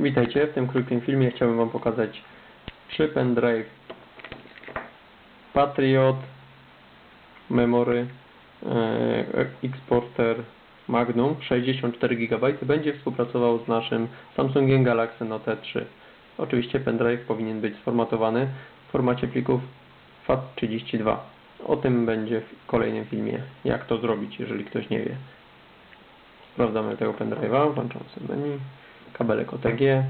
Witajcie, w tym krótkim filmie chciałbym Wam pokazać trzy pendrive Patriot Memory e, Exporter Magnum 64 GB będzie współpracował z naszym Samsungiem Galaxy Note 3. Oczywiście pendrive powinien być sformatowany w formacie plików FAT32. O tym będzie w kolejnym filmie, jak to zrobić, jeżeli ktoś nie wie. Sprawdzamy tego pendrive'a, włączamy sobie menu, kabelek OTG,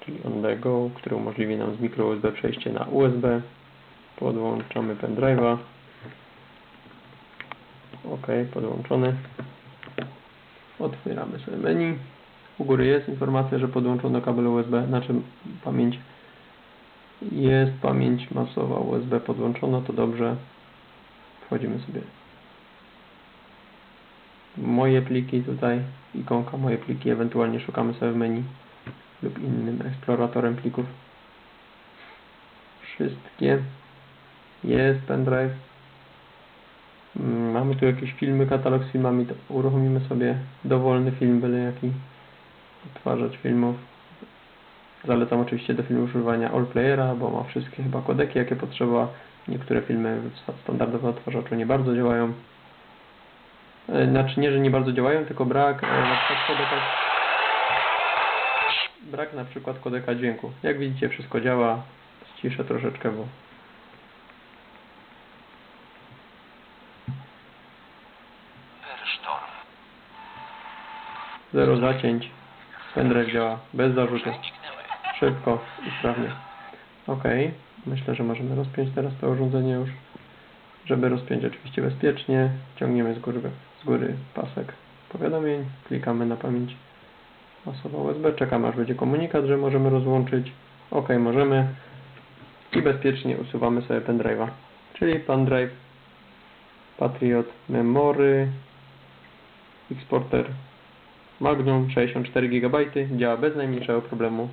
czyli OnDego, który umożliwi nam z mikro USB przejście na USB. Podłączamy pendrive'a. OK, podłączony. Otwieramy sobie menu. U góry jest informacja, że podłączono kabel USB, znaczy pamięć. Jest pamięć masowa USB podłączona, to dobrze. Wchodzimy sobie moje pliki tutaj, ikonka moje pliki, ewentualnie szukamy sobie w menu lub innym eksploratorem plików. Wszystkie. Jest pendrive. Mm, Mamy tu jakieś filmy, katalog z filmami, to uruchomimy sobie dowolny film, byle jaki. Odtwarzacz filmów. Zalecam oczywiście do filmu używania AllPlayera, bo ma wszystkie chyba kodeki, jakie potrzeba. Niektóre filmy w standardowym odtwarzaczu nie bardzo działają. E, Znaczy nie, że nie bardzo działają, tylko brak e, na przykład kodeka brak na przykład kodeka dźwięku. Jak widzicie wszystko działa. Ściszę troszeczkę, bo zero zacięć. Pendrive działa bez zarzutu. Szybko i sprawnie. Ok. Myślę, że możemy rozpiąć teraz to urządzenie już. Żeby rozpiąć oczywiście bezpiecznie, ciągniemy z góry, z góry pasek powiadomień, klikamy na pamięć masowa USB, czekamy aż będzie komunikat, że możemy rozłączyć. Ok, możemy. I bezpiecznie usuwamy sobie pendrive'a. Czyli pendrive Patriot Memory Exporter Magnum 64 GB działa bez najmniejszego problemu.